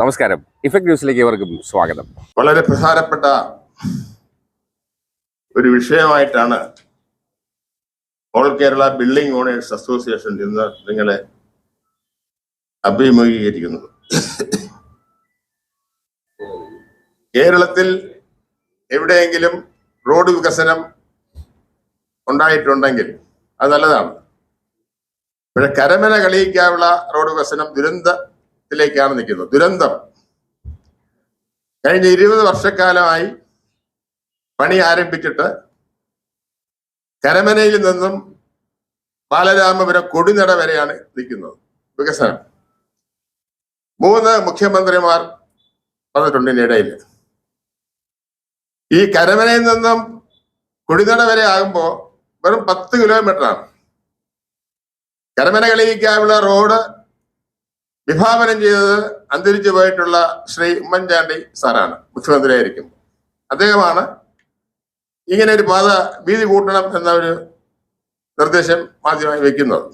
നമസ്കാരം. ഇഫക്ട് ന്യൂസിലേക്ക് ഇവർക്കും സ്വാഗതം. വളരെ പ്രധാനപ്പെട്ട ഒരു വിഷയമായിട്ടാണ് all Kerala building owners association ഇന്ന് നിങ്ങളെ അഭിമുഖീകരിക്കുന്നത്. കേരളത്തിൽ എവിടെയെങ്കിലും റോഡ് വികസനം ഉണ്ടായിട്ടുണ്ടെങ്കിൽ അത് നല്ലതാണ്. പക്ഷെ കരമന കളിയിക്കാനുള്ള റോഡ് വികസനം ദുരന്തത്തിലേക്കാണ് നിൽക്കുന്നത്. ദുരന്തം. കഴിഞ്ഞ ഇരുപത് വർഷക്കാലമായി പണി ആരംഭിച്ചിട്ട് കരമനയിൽ നിന്നും ബാലരാമപുരം കൊടിനട വരെയാണ് നിൽക്കുന്നത്. വികസനം. മൂന്ന് മുഖ്യമന്ത്രിമാർ വന്നിട്ടുണ്ട് ഇതിനിടയിൽ ഈ കരമനയിൽ നിന്നും കൊടിനട വരെ ആകുമ്പോൾ വെറും പത്ത് കിലോമീറ്ററാണ് കരമന കളിയിക്കാനുള്ള റോഡ് വിഭാവനം ചെയ്തത് അന്തരിച്ചു പോയിട്ടുള്ള ശ്രീ ഉമ്മൻചാണ്ടി സാറാണ്. മുഖ്യമന്ത്രിയായിരിക്കും. അദ്ദേഹമാണ് ഇങ്ങനെ ഒരു പാത വീതി കൂട്ടണം എന്ന ഒരു നിർദ്ദേശം ആദ്യമായി വെക്കുന്നത്.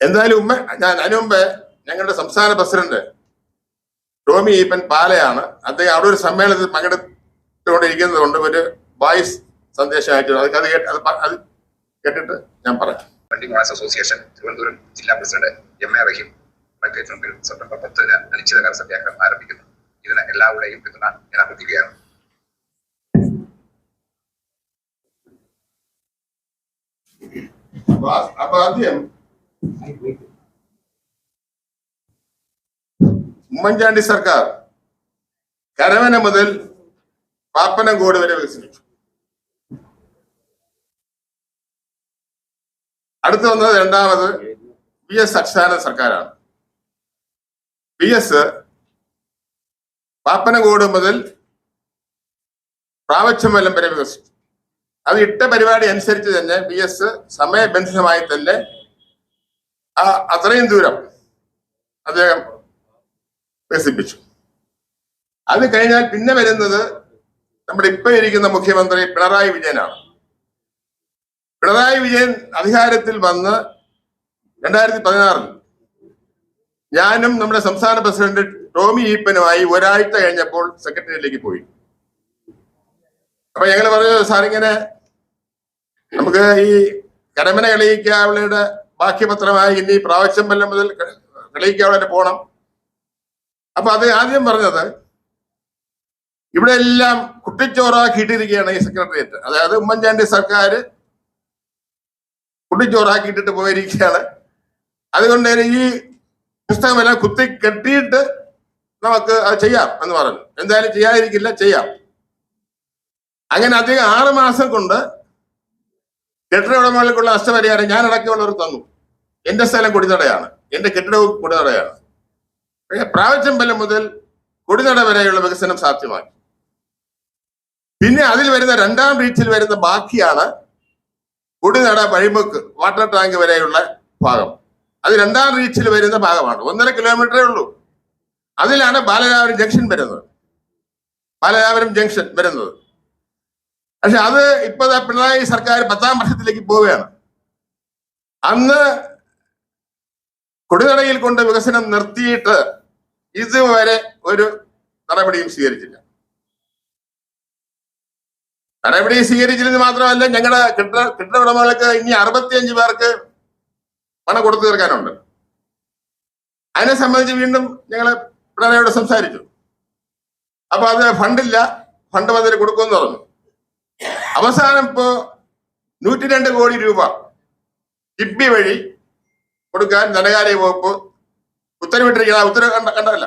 എന്തായാലും ഉമ്മ ഞാൻ അതിനുമുമ്പ് ഞങ്ങളുടെ സംസ്ഥാന പ്രസിഡന്റ് ടോമി ഈപ്പൻ പാലയാണ്. അദ്ദേഹം അവിടെ ഒരു സമ്മേളനത്തിൽ പങ്കെടുത്തുകൊണ്ടിരിക്കുന്നത് കൊണ്ട് ഒരു വോയിസ് സന്ദേശമായിട്ട് അത് അത് കേട്ട് അത് കേട്ടിട്ട് ഞാൻ പറയാം. ബിൽഡിംഗ് മാസ് അസോസിയേഷൻ തിരുവനന്തപുരം ജില്ലാ പ്രസിഡന്റ് എം എ റഹീം മറ്റേ മുമ്പിൽ സെപ്റ്റംബർ പത്തിന് അനിശ്ചിതകാല സത്യാഗ്രഹം ആരംഭിക്കുന്നു. ഇതിന് എല്ലാവരുടെയും പിന്തുണ ഞാൻ അഭ്യർത്ഥിക്കുകയാണ്. അപ്പൊ ആദ്യം ഉമ്മൻചാണ്ടി സർക്കാർ കരവന മുതൽ പാപ്പനംകോട് വരെ വികസിപ്പിച്ചു. അടുത്ത് വന്നത് രണ്ടാമത് വി എസ് അച്യുതാനന്ദ സർക്കാരാണ്. വി എസ് പാപ്പനംകോട് മുതൽ പ്രാവച്ചമല്ലം വരെ വികസിച്ചു. അത് ഇട്ട പരിപാടി അനുസരിച്ച് തന്നെ പി എസ് സമയബന്ധിതമായി തന്നെ ആ അത്രയും ദൂരം അദ്ദേഹം വികസിപ്പിച്ചു. അത് കഴിഞ്ഞാൽ പിന്നെ വരുന്നത് നമ്മുടെ ഇപ്പൊ ഇരിക്കുന്ന മുഖ്യമന്ത്രി പിണറായി വിജയനാണ്. പിണറായി വിജയൻ അധികാരത്തിൽ വന്ന് രണ്ടായിരത്തി പതിനാറിൽ ഞാനും നമ്മുടെ സംസ്ഥാന പ്രസിഡന്റ് ടോമി ഈപ്പനുമായി ഒരാഴ്ച കഴിഞ്ഞപ്പോൾ സെക്രട്ടേറിയറ്റിലേക്ക് പോയി. അപ്പൊ ഞങ്ങൾ പറഞ്ഞു സാർ ഇങ്ങനെ നമുക്ക് ഈ കരമന കളിയിക്കാവളയുടെ ബാക്കിപത്രമായി ഇനി പ്രാവശ്യം മുതൽ കളിയിക്കാവളെ പോകണം അപ്പൊ അത് ആദ്യം പറഞ്ഞത് ഇവിടെ എല്ലാം കുട്ടിച്ചോറാക്കിയിട്ടിരിക്കുകയാണ് ഈ സെക്രട്ടേറിയറ്റ്. അതായത് ഉമ്മൻചാണ്ടി സർക്കാർ കുട്ടിച്ചോറാക്കിയിട്ടിട്ട് പോയിരിക്കുകയാണ്. അതുകൊണ്ട് തന്നെ ഈ പുസ്തകമെല്ലാം കുത്തി കെട്ടിയിട്ട് നമുക്ക് അത് ചെയ്യാം എന്ന് പറഞ്ഞു. എന്തായാലും ചെയ്യാതിരിക്കില്ല ചെയ്യാം. അങ്ങനെ അധികം ആറ് മാസം കൊണ്ട് കെട്ടിട ഉടമകൾക്കുള്ള നഷ്ടപരിഹാരം ഞാൻ അടക്കമുള്ളവർ തന്നു. എന്റെ സ്ഥലം കുടിനടയാണ്. എന്റെ കെട്ടിടവും കുടിനടയാണ്. പ്രാവശ്യം പ്രാവശ്യമ്പലം മുതൽ കുടിനട വരെയുള്ള വികസനം സാധ്യമാക്കി. പിന്നെ അതിൽ വരുന്ന രണ്ടാം റീച്ചിൽ വരുന്ന ബാക്കിയാണ് കുടിനട വഴിമുക്ക് വാട്ടർ ടാങ്ക് വരെയുള്ള ഭാഗം. അത് രണ്ടാം റീച്ചിൽ വരുന്ന ഭാഗമാണ്. ഒന്നര കിലോമീറ്ററേ ഉള്ളൂ. അതിലാണ് ബാലരാപുരം ജംഗ്ഷൻ വരുന്നത്. ബാലരാപുരം ജംഗ്ഷൻ വരുന്നത്. പക്ഷെ അത് ഇപ്പൊ ദാ പിണറായി സർക്കാർ പത്താം വർഷത്തിലേക്ക് പോവുകയാണ്. അന്ന് കൊടിനടയിൽ കൊണ്ട് വികസനം നിർത്തിയിട്ട് ഇതുവരെ ഒരു നടപടിയും സ്വീകരിച്ചില്ല. നടപടി സ്വീകരിച്ചില്ലെന്ന് മാത്രമല്ല ഞങ്ങളുടെ കെട്ടിട കെട്ടിട ഉടമകൾക്ക് ഇനി അറുപത്തിയഞ്ച് പേർക്ക് പണം കൊടുത്തു തീർക്കാനുണ്ട്. അതിനെ സംബന്ധിച്ച് വീണ്ടും ഞങ്ങൾ പിണറായിയോട് സംസാരിച്ചു. അപ്പൊ അത് ഫണ്ടില്ല ഫണ്ട് മന്ത്രി കൊടുക്കുമെന്ന് പറഞ്ഞു. അവസാനം ഇപ്പോ നൂറ്റി രണ്ട് കോടി രൂപ കിബി വഴി കൊടുക്കാൻ ധനകാര്യ വകുപ്പ് ഉത്തരവിട്ടിരിക്കുന്ന ആ ഉത്തരവ് കണ്ട കണ്ടതല്ല.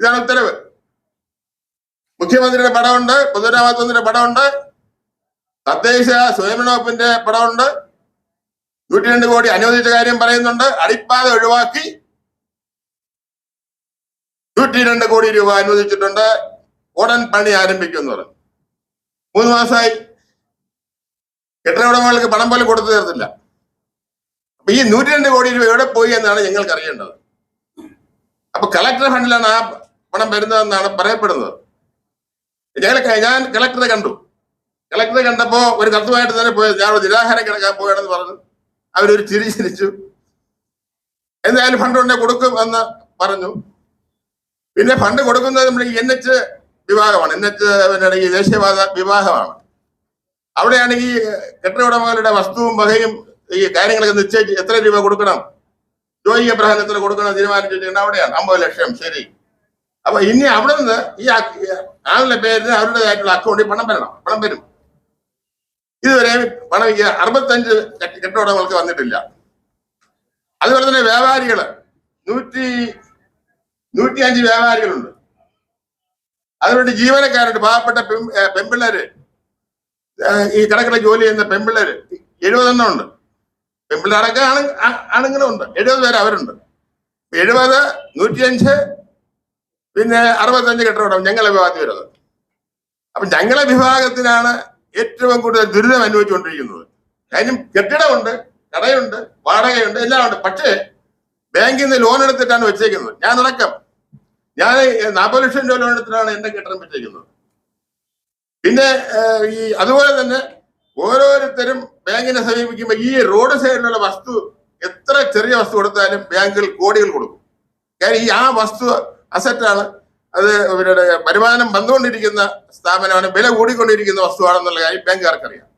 ഇതാണ് ഉത്തരവ്. മുഖ്യമന്ത്രിയുടെ പടമുണ്ട് പൊതുരാമത്വത്തിന്റെ പടമുണ്ട് തദ്ദേശ സ്വയംഭരണ വകുപ്പിന്റെ പടമുണ്ട്. നൂറ്റി രണ്ട് കോടി അനുവദിച്ച കാര്യം പറയുന്നുണ്ട് അടിപ്പാത ഒഴിവാക്കി. നൂറ്റി രണ്ട് കോടി രൂപ അനുവദിച്ചിട്ടുണ്ട് ഉടൻ പണി ആരംഭിക്കുമെന്ന് പറഞ്ഞു. മൂന്ന് മാസമായി. കെട്ടിട ഉടമകൾക്ക് പണം പോലും കൊടുത്തു തീർത്തില്ല. അപ്പൊ ഈ നൂറ്റി രണ്ട് കോടി രൂപ എവിടെ പോയി എന്നാണ് ഞങ്ങൾക്ക് അറിയേണ്ടത് അപ്പൊ കളക്ടർ ഫണ്ടിലാണ് ആ പണം വരുന്നതെന്നാണ് പറയപ്പെടുന്നത്. ഞങ്ങൾ ഞാൻ കളക്ടറെ കണ്ടു. കളക്ടറെ കണ്ടപ്പോ ഒരു കത്തുമായിട്ട് തന്നെ പോയത് ഞാൻ നിരാഹാരം കിടക്കാൻ പോയാണെന്ന് പറഞ്ഞു. അവരൊരു ചിരി ചിരിച്ചു. എന്തായാലും ഫണ്ട് ഉണ്ടെ കൊടുക്കും എന്ന് പറഞ്ഞു. പിന്നെ ഫണ്ട് കൊടുക്കുന്നത് നമ്മുടെ എൻ എച്ച് വിഭാഗമാണ്. എൻ എച്ച് ഈ ദേശീയപാത വിഭാഗമാണ്. അവിടെയാണെങ്കിൽ കെട്ടിട ഉടമകളുടെ വസ്തുവും വകയും ഈ കാര്യങ്ങളൊക്കെ നിശ്ചയിച്ച് എത്ര രൂപ കൊടുക്കണം. ജോയി എബ്രഹാം എത്ര കൊടുക്കണം തീരുമാനിച്ചു വെച്ചിട്ടുണ്ട് അവിടെയാണ് അമ്പത് ലക്ഷം. ശരി. അപ്പൊ ഇനി അവിടെ നിന്ന് ഈ ആളുടെ പേരിന് അവരുടേതായിട്ടുള്ള അക്കൗണ്ടിൽ പണം വരണം. പണം വരും. ഇതുവരെ പണം അറുപത്തഞ്ച് കെട്ടിടങ്ങൾക്ക് വന്നിട്ടില്ല. അതുപോലെ തന്നെ വ്യാപാരികൾ. നൂറ്റി നൂറ്റി അഞ്ച് വ്യാപാരികളുണ്ട്. അതുകൊണ്ട് ജീവനക്കാരുണ്ട് പാവപ്പെട്ട പെമ്പിള്ളേര് ഈ കടകളെ ജോലി ചെയ്യുന്ന പെൺപിള്ളേര് എഴുപതെണ്ണം ഉണ്ട്. പെൺപിള്ളേരൊക്കെ ആണ് ആണെങ്കിലും ഉണ്ട്. എഴുപത് പേര് അവരുണ്ട്. എഴുപത് നൂറ്റിയഞ്ച് പിന്നെ അറുപത്തഞ്ച് കെട്ടിടം ഞങ്ങളെ വിഭാഗത്തിൽ വരുന്നത്. അപ്പൊ ഞങ്ങളെ വിഭാഗത്തിനാണ് ഏറ്റവും കൂടുതൽ ദുരിതം അനുഭവിച്ചുകൊണ്ടിരിക്കുന്നത്. കാര്യം കെട്ടിടമുണ്ട് കടയുണ്ട് വാടകയുണ്ട് എല്ലാം ഉണ്ട് പക്ഷേ ബാങ്കിൽ നിന്ന് ലോൺ എടുത്തിട്ടാണ് വെച്ചേക്കുന്നത്. ഞാൻ അടക്കം ഞാൻ നാൽപ്പത് ലക്ഷം രൂപ ലോൺ എടുത്തിട്ടാണ് എന്റെ കെട്ടിടം വെച്ചേക്കുന്നത്. പിന്നെ ഈ അതുപോലെ തന്നെ ഓരോരുത്തരും ബാങ്കിനെ സമീപിക്കുമ്പോൾ ഈ റോഡ് സൈഡിലുള്ള വസ്തു എത്ര ചെറിയ വസ്തു കൊടുത്താലും ബാങ്കുകൾ കോടികൾ കൊടുക്കും. കാര്യം ഈ ആ വസ്തു അസറ്റാണ്. അത് ഇവരുടെ വരുമാനം വന്നുകൊണ്ടിരിക്കുന്ന സ്ഥാപനമാണ് വില കൂടിക്കൊണ്ടിരിക്കുന്ന വസ്തുവാണെന്നുള്ള കാര്യം ബാങ്കുകാർക്ക് അറിയാം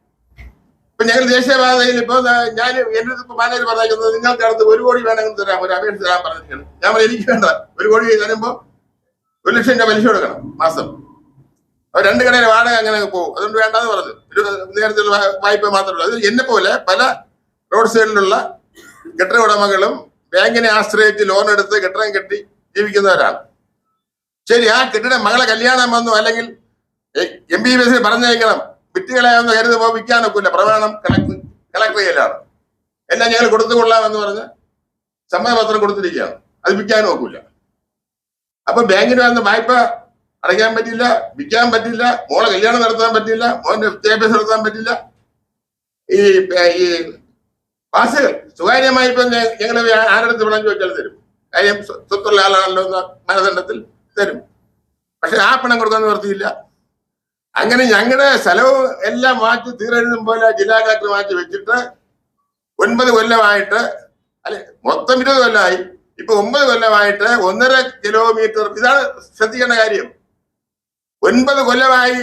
ഇപ്പൊ ഞങ്ങൾ ദേശീയപാതയിൽ ഇപ്പൊ ഞാൻ എന്റെ ഇപ്പൊ മാനേജർ പറഞ്ഞിരിക്കുന്നത് നിങ്ങൾക്ക് അടുത്ത് ഒരു കോടി വേണമെങ്കിൽ തരാം ഒരു അപേക്ഷ തരാൻ പറഞ്ഞിരിക്കുന്നത് ഞാൻ പറഞ്ഞു, എനിക്ക് വേണ്ട ഒരു കോടി തരുമ്പോ ഒരു ലക്ഷം രൂപ പലിശ കൊടുക്കണം മാസം. അപ്പൊ രണ്ട് കടയിൽ വാടക അങ്ങനെ പോകും. അതുകൊണ്ട് വേണ്ടെന്ന് പറഞ്ഞു. ഒരു നേരത്തെ വായ്പ മാത്രമല്ല അത് എന്നെ പോലെ പല റോഡ് സൈഡിലുള്ള കെട്ടിട ഉടമകളും ബാങ്കിനെ ആശ്രയിച്ച് ലോൺ എടുത്ത് കെട്ടിടം കെട്ടി ജീവിക്കുന്നവരാണ് ശരി ആ കെട്ടിടം മകളെ കല്യാണം വന്നു അല്ലെങ്കിൽ എം ബി ബി എസിൽ പറഞ്ഞയക്കണം കരുത് കരുതുമ്പോൾ വിൽക്കാനൊക്കില്ല പ്രമാണം കളക്ട് ചെയ്യലാണ് എല്ലാം ഞങ്ങൾ കൊടുത്തുകൊള്ളാമെന്ന് പറഞ്ഞ് സമ്മതപത്രം കൊടുത്തിരിക്കുകയാണ്. അത് വിൽക്കാൻ ഒക്കില്ല. അപ്പൊ ബാങ്കിന് വന്ന് വായ്പ അടയ്ക്കാൻ പറ്റില്ല വിൽക്കാൻ പറ്റില്ല മോളെ കല്യാണം നടത്താൻ പറ്റില്ല മോന്റെ വിദ്യാഭ്യാസം നടത്താൻ പറ്റില്ല. ഈ ഈ വാസുകൾ സ്വകാര്യമായി ഇപ്പൊ ഞങ്ങൾ ആരുടെ അടുത്ത് വിളഞ്ഞു ചോദിച്ചാൽ തരും. കാര്യം സ്വ- സ്വത്തുള്ള ആളാണല്ലോ എന്ന മാനദണ്ഡത്തിൽ തരും. പക്ഷെ ആ പണം കൊടുക്കാൻ നിവർത്തിയില്ല അങ്ങനെ ഞങ്ങളുടെ സ്ഥലവും എല്ലാം മാറ്റി തീരെഴുതും പോലെ ജില്ലാ കളക്ടർ മാറ്റി വെച്ചിട്ട് ഒൻപത് കൊല്ലമായിട്ട് അല്ലെ മൊത്തം ഇരുപത് കൊല്ലമായി ഇപ്പൊ ഒമ്പത് കൊല്ലമായിട്ട് ഒന്നര കിലോമീറ്റർ ഇതാണ് ശ്രദ്ധിക്കേണ്ട കാര്യം. ഒൻപത് കൊല്ലമായി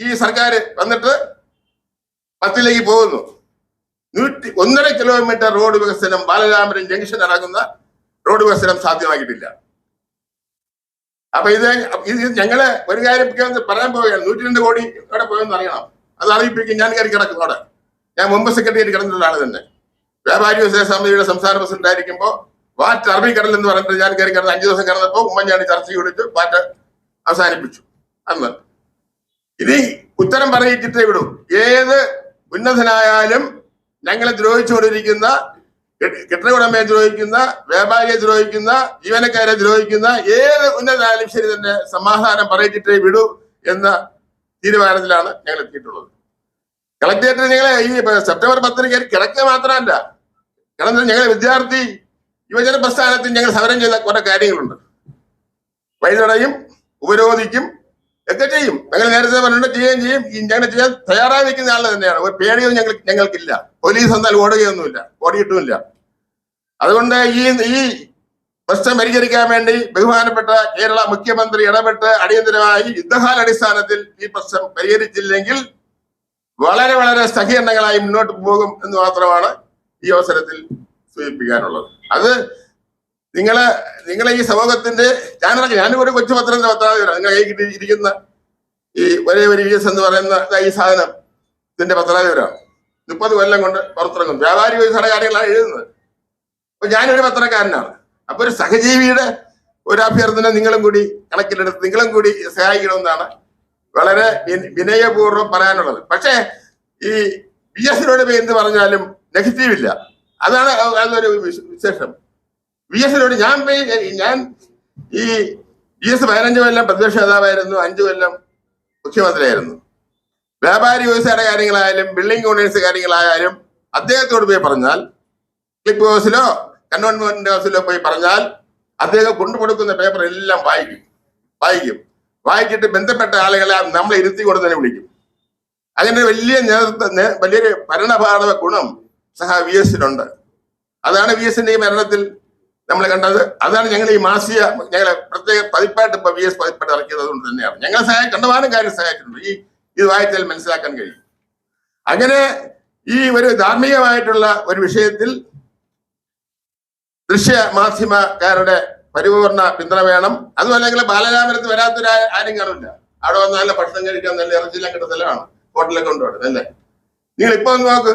ഈ സർക്കാർ വന്നിട്ട് പത്തിലേക്ക് പോകുന്നു. നൂറ്റി ഒന്നര കിലോമീറ്റർ റോഡ് വികസനം ബാലരാമപുരം ജംഗ്ഷൻ ഇറങ്ങുന്ന റോഡ് വികസനം സാധ്യമാക്കിയിട്ടില്ല. അപ്പൊ ഇത് ഇത് ഞങ്ങൾ ഒരു കാര്യം പറയാൻ പോവുകയാണ്. നൂറ്റി രണ്ട് കോടി എവിടെ പോയെന്ന് അറിയണം. അത് അറിയിപ്പിക്കും. ഞാൻ കയറി കിടക്കും അവിടെ. ഞാൻ മുമ്പ് സെക്രട്ടേറിയറ്റ് കിടന്നിട്ടുള്ള ആൾ തന്നെ. വ്യാപാരി വ്യവസായ സമിതിയുടെ സംസ്ഥാന പ്രസിഡന്റ് ആയിരിക്കുമ്പോൾ വാറ്റ് അറബിക്കടൽ എന്ന് പറഞ്ഞിട്ട് ഞാൻ കയറി കിടന്ന് അഞ്ചു ദിവസം കിടന്നപ്പോൾ ഉമ്മൻചാണ്ടി ചർച്ച വിളിച്ചു വാറ്റ് അവസാനിപ്പിച്ചു. അന്ന് ഇനി ഉത്തരം പറയിച്ചിട്ടേ വിടൂ. ഏത് ഉന്നതനായാലും ഞങ്ങളെ ദ്രോഹിച്ചുകൊണ്ടിരിക്കുന്ന കെട്ടി- കെട്ടിട ഉടമയെ ദ്രോഹിക്കുന്ന വ്യാപാരിയെ ദ്രോഹിക്കുന്ന ജീവനക്കാരെ ദ്രോഹിക്കുന്ന ഏത് ഉന്നതനായാലും ശരി തന്നെ സമാധാനം പറയിച്ചിട്ടേ വിടൂ എന്ന തീരുമാനത്തിലാണ് ഞങ്ങൾ എത്തിയിട്ടുള്ളത്. കളക്ടറേറ്റ് ഞങ്ങളെ ഈ സെപ്റ്റംബർ പത്തിന് കയറി കിടക്കുക മാത്രമല്ല കാരണം ഞങ്ങളെ വിദ്യാർത്ഥി യുവജന പ്രസ്ഥാനത്തിൽ ഞങ്ങൾ സമരം ചെയ്ത കുറെ കാര്യങ്ങളുണ്ട്. വൈതടയും ഉപരോധിക്കും ഒക്കെ ചെയ്യും. ഞങ്ങൾ നേരത്തെ പറഞ്ഞിട്ട് ചെയ്യുകയും ചെയ്യും. ഞങ്ങൾ ചെയ്യാൻ തയ്യാറായി നിൽക്കുന്ന ആൾ തന്നെയാണ്. ഒരു പേടിയൊന്നും ഞങ്ങൾ ഞങ്ങൾക്കില്ല. പോലീസ് വന്നാൽ ഓടുകയൊന്നുമില്ല ഓടിയിട്ടുമില്ല അതുകൊണ്ട് ഈ ഈ പ്രശ്നം പരിഹരിക്കാൻ വേണ്ടി ബഹുമാനപ്പെട്ട കേരള മുഖ്യമന്ത്രി ഇടപെട്ട് അടിയന്തരമായി യുദ്ധകാല അടിസ്ഥാനത്തിൽ ഈ പ്രശ്നം പരിഹരിച്ചില്ലെങ്കിൽ വളരെ വളരെ സഹീകരണങ്ങളായി മുന്നോട്ട് പോകും എന്ന് മാത്രമാണ് ഈ അവസരത്തിൽ സൂചിപ്പിക്കാനുള്ളത്. അത് നിങ്ങൾ നിങ്ങളെ ഈ സമൂഹത്തിന്റെ ഞാനൊക്കെ ഞാനും ഒരു കൊച്ചു പത്രം പത്രാധിപരാണ് കിട്ടി ഇരിക്കുന്ന ഈ ഒരേ ഒരു വി എസ് എന്ന് പറയുന്ന ഈ സാധനം ഇതിന്റെ പത്രാധിപരാണ് മുപ്പത് കൊല്ലം കൊണ്ട് പുറത്തിറങ്ങും. വ്യാപാരി വ്യവസായ കാര്യങ്ങളാണ് എഴുതുന്നത്. അപ്പൊ ഞാനൊരു പത്രക്കാരനാണ്. അപ്പൊ ഒരു സഹജീവിയുടെ ഒരു അഭ്യർത്ഥന നിങ്ങളും കൂടി കണക്കിലെടുത്ത് നിങ്ങളും കൂടി സഹായിക്കണമെന്നാണ് വളരെ വിന- വിനയപൂർവം പറയാനുള്ളത്. പക്ഷേ ഈ ബി എസിനോട് എന്ത് പറഞ്ഞാലും നെഗറ്റീവ് ഇല്ല. അതാണ് അതൊരു വിശേഷം. വി എസിനോട് ഞാൻ ഞാൻ ഈ വി എസ് പതിനഞ്ച് കൊല്ലം പ്രതിപക്ഷ നേതാവായിരുന്നു അഞ്ചു കൊല്ലം മുഖ്യമന്ത്രിയായിരുന്നു. വ്യാപാരി വ്യവസായ കാര്യങ്ങളായാലും ബിൽഡിംഗ് ഓണേഴ്സ് കാര്യങ്ങളായാലും അദ്ദേഹത്തോട് പോയി പറഞ്ഞാൽ ക്ലിപ്പ് ഹൗസിലോ കന്റോൺമെന്റ് ഹൗസിലോ പോയി പറഞ്ഞാൽ അദ്ദേഹം കൊണ്ടുകൊടുക്കുന്ന പേപ്പർ എല്ലാം വായിക്കും. വായിക്കും. വായിച്ചിട്ട് ബന്ധപ്പെട്ട ആളുകളെ നമ്മൾ ഇരുത്തി കൊണ്ട് തന്നെ വിളിക്കും. അങ്ങനെ വലിയ നേതൃത്വ വലിയൊരു ഭരണഭാരത ഗുണം സഹ വി എസിനുണ്ട് അതാണ് വി എസിന്റെ ഈ മരണത്തിൽ നമ്മൾ കണ്ടത്. അതാണ് ഞങ്ങൾ ഈ മാസിക ഞങ്ങളെ പ്രത്യേക പതിപ്പായിട്ട് ഇപ്പൊ വി എസ് പതിപ്പായിട്ട് ഇറക്കിയത് അതുകൊണ്ട് തന്നെയാണ്. ഞങ്ങളെ സഹായ കണ്ടമാനം കാര്യം സഹായിച്ചിട്ടുണ്ട്. ഈ ഇത് വായിച്ചാൽ മനസ്സിലാക്കാൻ കഴിയും. അങ്ങനെ ഈ ഒരു ധാർമ്മികമായിട്ടുള്ള ഒരു വിഷയത്തിൽ ദൃശ്യ മാധ്യമക്കാരുടെ പരിപൂർണ പിന്തുണ വേണം. അതും അല്ലെങ്കിൽ ബാലരാമരത്ത് വരാത്തൊരു ആരും കാണില്ല. അവിടെ വന്ന് നല്ല ഭക്ഷണം കഴിക്കാൻ നല്ല ഇറച്ചിയെല്ലാം കിട്ടുന്ന സ്ഥലമാണ്. ഹോട്ടലിലൊക്കെ കൊണ്ടുപോകണം അല്ലേ? നിങ്ങൾ ഇപ്പൊ നോക്ക്.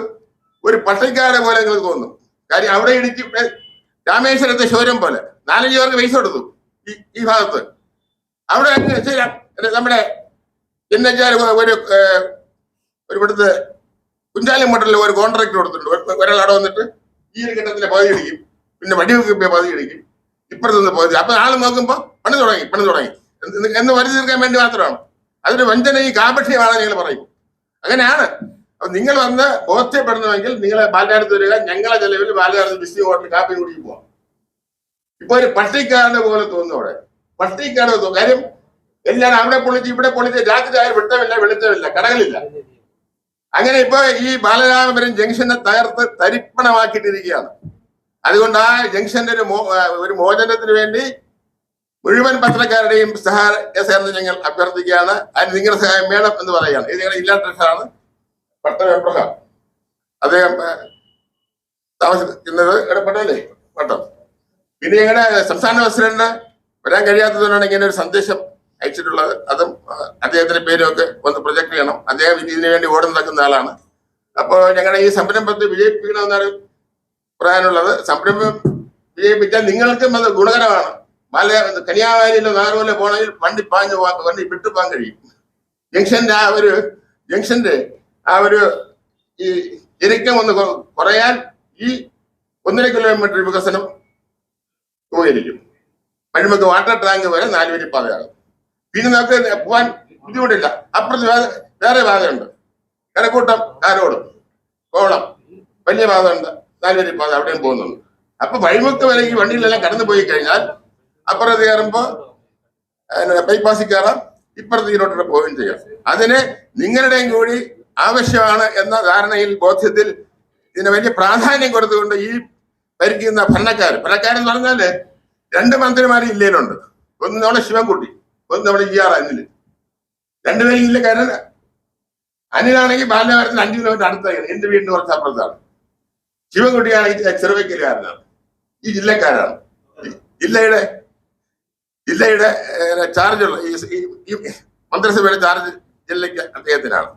ഒരു പട്ടിക്കാരെ പോലെ നിങ്ങൾക്ക് തോന്നും. കാര്യം അവിടെ ഇടിച്ച് രാമേശ്വരത്തെ ശോരം പോലെ. നാലഞ്ച് പേർക്ക് പൈസ കൊടുത്തു ഈ ഈ ഭാഗത്ത്. അവിടെ നമ്മുടെ എന്നുവെച്ചാൽ ഒരു ഒരു ഇവിടുത്തെ കുഞ്ചാലി മട്ടലിൽ ഒരു കോൺട്രാക്ട് കൊടുത്തിട്ടുണ്ട്. ഒരു- ഒരാൾ അവിടെ വന്നിട്ട് ഈ ഒരു ഘട്ടത്തിലെ പകുതി ഇടിക്കും പിന്നെ വടിവെക്കുമ്പോൾ പകുതി ഇടിക്കും ഇപ്പുറത്ത് നിന്ന് പകുതി. അപ്പൊ ആൾ നോക്കുമ്പോൾ പണി തുടങ്ങി പണി തുടങ്ങി. എന്ന് വരുത്തി തീർക്കാൻ വേണ്ടി മാത്രമാണ്. അതൊരു വഞ്ചന ഈ കാപക്ഷ്യമാണെന്ന് നിങ്ങൾ പറയും. അങ്ങനെയാണ് നിങ്ങൾ വന്ന് ബോധ്യപ്പെടണമെങ്കിൽ നിങ്ങളെ ബാലകാലത്ത് വരിക ഞങ്ങളെ ചെലവിൽ ബാലകാലത്ത് ബിസി ഹോട്ടൽ കാപ്പി കുടിക്കും പോവാം. ഇപ്പൊ ഒരു പട്ടിക്കാരനെ പോലെ തോന്നുന്നു അവിടെ. പട്ടിക്കാരനെ തോന്നും കാര്യം എല്ലാം അവിടെ പൊളിച്ച് ഇവിടെ പൊളിച്ച് രാത്രി ആയാലും വെട്ടമില്ല വെളിച്ചമില്ല കടകളില്ല. അങ്ങനെ ഇപ്പൊ ഈ ബാലരാമപുരം ജംഗ്ഷനെ തകർത്ത് തരിപ്പണമാക്കിയിട്ടിരിക്കുകയാണ്. അതുകൊണ്ട് ആ ജംഗ്ഷന്റെ ഒരു ഒരു മോചനത്തിന് വേണ്ടി മുഴുവൻ പത്രക്കാരുടെയും സഹായ സേന ഞങ്ങൾ അഭ്യർത്ഥിക്കുകയാണ്. അതിന് നിങ്ങളുടെ സഹായം വേണം എന്ന് പറയുകയാണ്. ഇത് ഞങ്ങളുടെ ജില്ലാ ട്രഷറാണ് പട്ടം എബ്രഹാം അദ്ദേഹം താമസിക്കുന്നത് ഇടപെടല്ലേ പട്ടം പിന്നെ ഞങ്ങളുടെ സംസ്ഥാന പ്രസിഡന്റ് വരാൻ കഴിയാത്തതുകൊണ്ടാണ് ഇങ്ങനെ ഒരു സന്ദേശം അയച്ചിട്ടുള്ളത്. അതും അദ്ദേഹത്തിന്റെ പേരും ഒക്കെ ഒന്ന് പ്രൊജക്ട് ചെയ്യണം. അദ്ദേഹം ഇതിനു വേണ്ടി ഓടി നടക്കുന്ന ആളാണ്. അപ്പോൾ ഞങ്ങളുടെ ഈ സംരംഭത്തെ വിജയിപ്പിക്കണമെന്നാണ് പറയാനുള്ളത്. സംരംഭം വിജയിപ്പിച്ചാൽ നിങ്ങൾക്കും അത് ഗുണകരമാണ്. മല കന്യാകുമാരിയിലോ നാഗർകോയിലോ പോകണമെങ്കിൽ വണ്ടി പാഞ്ഞു വണ്ടി വിട്ടു പോകാൻ കഴിയും. ജംഗ്ഷന്റെ ആ ഒരു ജംഗ്ഷന്റെ ആ ഒരു ഈ ഇരിക്കം ഒന്ന് കുറയാൻ ഈ ഒന്നര കിലോമീറ്റർ വികസനം പോയിരിക്കും. അഴിമുഖ വാട്ടർ ടാങ്ക് വരെ നാലുപേരി പാതയാണ്. പിന്നെ നമുക്ക് പോകാൻ ബുദ്ധിമുട്ടില്ല. അപ്പുറത്ത് വേറെ പാതയുണ്ട്. കരക്കൂട്ടം ആരോടും കോളം വലിയ പാതയുണ്ട്. നാലുപേരി പാത അവിടെയും പോകുന്നുണ്ട്. അപ്പൊ വഴിമുക്ക് വരെ ഈ വണ്ടിയിലെല്ലാം കടന്നു പോയി കഴിഞ്ഞാൽ അപ്പുറത്ത് കയറുമ്പോ ബൈപ്പാസിൽ കയറാം. ഇപ്പുറത്ത് ഇതിലോട്ട് പോവുകയും ചെയ്യാം. അതിന് നിങ്ങളുടെയും കൂടി ആവശ്യമാണ് എന്ന ധാരണയിൽ ബോധ്യത്തിൽ ഇതിന് വലിയ പ്രാധാന്യം കൊടുത്തുകൊണ്ട് ഈ ഭരിക്കുന്ന ഭരണക്കാർ ഭരണക്കാരെന്ന് പറഞ്ഞാൽ രണ്ട് മന്ത്രിമാർ ജില്ലയിലുണ്ട് ഒന്ന് നമ്മുടെ ശിവൻകുട്ടി ഒന്ന് നമ്മുടെ ജി ആർ അനിൽ. രണ്ടുപേരും ജില്ലക്കാരൻ അനിലാണെങ്കിൽ ബാലവാരത്തിന് അഞ്ചു കിലോമീറ്റർ അടുത്തായിരുന്നു. എന്റെ വീടിന് കുറച്ച് അപ്പുറത്താണ്. ശിവൻകുട്ടിയാണെങ്കിൽ ചെറുവയ്ക്കലുകാരനാണ് ഈ ജില്ലക്കാരാണ്. ജില്ലയുടെ ജില്ലയുടെ ചാർജുള്ള ഈ മന്ത്രിസഭയുടെ ചാർജ് ജില്ലയ്ക്ക് അദ്ദേഹത്തിനാണ്.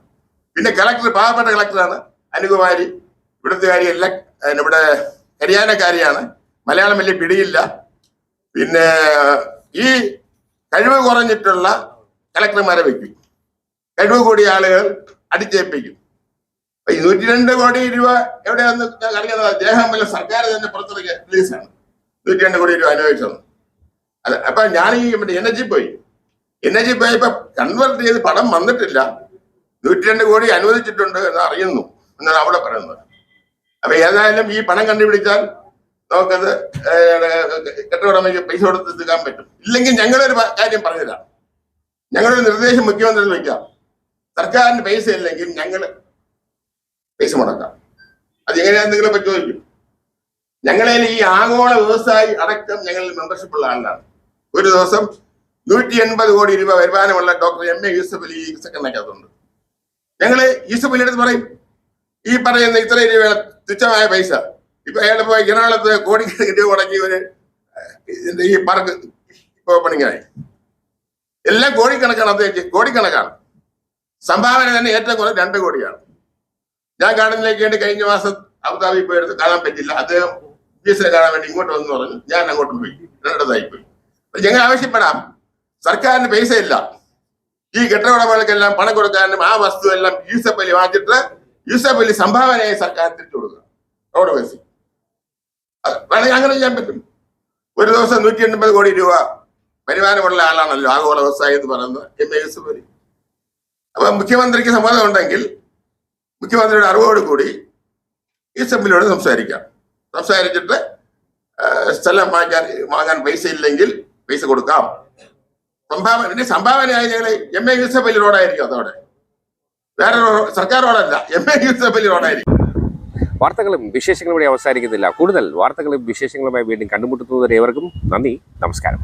പിന്നെ കളക്ടർ പാവപ്പെട്ട കളക്ടറാണ് അനുകുമാരി. ഇവിടുത്തെ കാര്യമല്ല ഇവിടെ ഹരിയാനക്കാരിയാണ്. മലയാളം വലിയ പിടിയില്ല. പിന്നെ ഈ കഴിവ് കുറഞ്ഞിട്ടുള്ള കളക്ടർമാരെ വെക്കും. കഴിവ് കൂടിയ ആളുകൾ അടിച്ചേൽപ്പിക്കും. ഇരുന്നൂറ്റി രണ്ട് കോടി രൂപ എവിടെയാന്ന് അറിയാതെ അദ്ദേഹം വല്ല സർക്കാർ തന്നെ പുറത്തിറക്കിയ റിലീസാണ് നൂറ്റി രണ്ട് കോടി രൂപ അനുഭവിച്ചത് അപ്പൊ ഞാൻ ഈ എൻ എച്ച് പോയി. എൻ എച്ച് പോയപ്പോ കൺവേർട്ട് ചെയ്ത് പടം വന്നിട്ടില്ല. നൂറ്റി രണ്ട് കോടി അനുവദിച്ചിട്ടുണ്ട് എന്ന് അറിയുന്നു എന്നാണ് അവിടെ പറയുന്നത്. അപ്പൊ ഏതായാലും ഈ പണം കണ്ടുപിടിച്ചാൽ നമുക്കത് കെട്ടുകടമയ്ക്ക് പൈസ കൊടുത്ത് തീർക്കാൻ പറ്റും. ഇല്ലെങ്കിൽ ഞങ്ങളൊരു കാര്യം പറഞ്ഞുതരാം. ഞങ്ങളൊരു നിർദ്ദേശം മുഖ്യമന്ത്രി വയ്ക്കാം സർക്കാരിന് പൈസ ഇല്ലെങ്കിൽ ഞങ്ങൾ പൈസ മുടക്കാം. അത് എങ്ങനെയാണെന്ന് നിങ്ങളെ പറ്റി ചോദിക്കും. ഞങ്ങളെ ഈ ആഗോള വ്യവസായി അടക്കം ഞങ്ങളിൽ മെമ്പർഷിപ്പ് ഉള്ള ആളാണ്. ഒരു ദിവസം നൂറ്റി എൺപത് കോടി രൂപ വരുമാനമുള്ള doctor M A Yusuf Ali second സെക്കൻഡക്കകത്തുണ്ട് Yusuf അലിയുടെ അടുത്ത് പറയും ഈ പറയുന്ന ഇത്രയും രൂപ തുച്ഛമായ പൈസ. ഇപ്പൊ അയാൾ പോയി എറണാകുളത്ത് കോടിക്കണക്കിന് രൂപ മുടക്കി ഒരു ഈ പാർക്ക് ഇപ്പൊ ആയി എല്ലാം കോടിക്കണക്കാണ് അദ്ദേഹം കോടിക്കണക്കാണ്. സംഭാവന തന്നെ ഏറ്റവും കുറവ് രണ്ട് കോടിയാണ്. ഞാൻ കാണുന്നതിലേക്ക് വേണ്ടി കഴിഞ്ഞ മാസം അബുദാബി പോയെടുത്ത് കാണാൻ പറ്റില്ല. അദ്ദേഹം കാണാൻ വേണ്ടി ഇങ്ങോട്ട് വന്നു പറഞ്ഞു. ഞാൻ അങ്ങോട്ട് പോയി രണ്ടിടത്തായി പോയി. ഞങ്ങൾ ആവശ്യപ്പെടാം. സർക്കാരിന് പൈസ ഇല്ല ഈ കെട്ടിടമുടമകൾക്കെല്ലാം പണം കൊടുക്കാനും ആ വസ്തു എല്ലാം യൂസഫ് അലി വാങ്ങിച്ചിട്ട് യൂസഫ് അലി സംഭാവനയായി സർക്കാർ തിരിച്ചു കൊടുക്കുക റോഡ് ബസ് വേണമെങ്കിൽ അങ്ങനെ ചെയ്യാൻ പറ്റും. ഒരു ദിവസം നൂറ്റി എൺപത് കോടി രൂപ വരുമാനമുള്ള ആളാണല്ലോ ആഗോള വ്യവസായി എന്ന് പറയുന്നത് എം എ യൂസഫ് അലി അപ്പൊ മുഖ്യമന്ത്രിക്ക് സമ്മതം ഉണ്ടെങ്കിൽ മുഖ്യമന്ത്രിയുടെ അറിവോട് കൂടി യൂസഫിനോട് സംസാരിക്കാം. സംസാരിച്ചിട്ട് സ്ഥലം വാങ്ങാൻ വാങ്ങാൻ പൈസ ഇല്ലെങ്കിൽ പൈസ കൊടുക്കാം. സംഭാവന പിന്നെ സംഭാവനയായി ഞങ്ങൾ എം എ യൂസഫ് അലി റോഡായിരിക്കും അതോടെ വേറെ സർക്കാർ റോഡല്ല എം എ യൂസഫ് അലി റോഡായിരിക്കും വാർത്തകളും വിശേഷങ്ങളും ഇവിടെ അവസാനിക്കുന്നില്ല. കൂടുതൽ വാർത്തകളും വിശേഷങ്ങളുമായി വീണ്ടും കണ്ടുമുട്ടുന്നതുവരെ ഏവർക്കും നന്ദി നമസ്കാരം.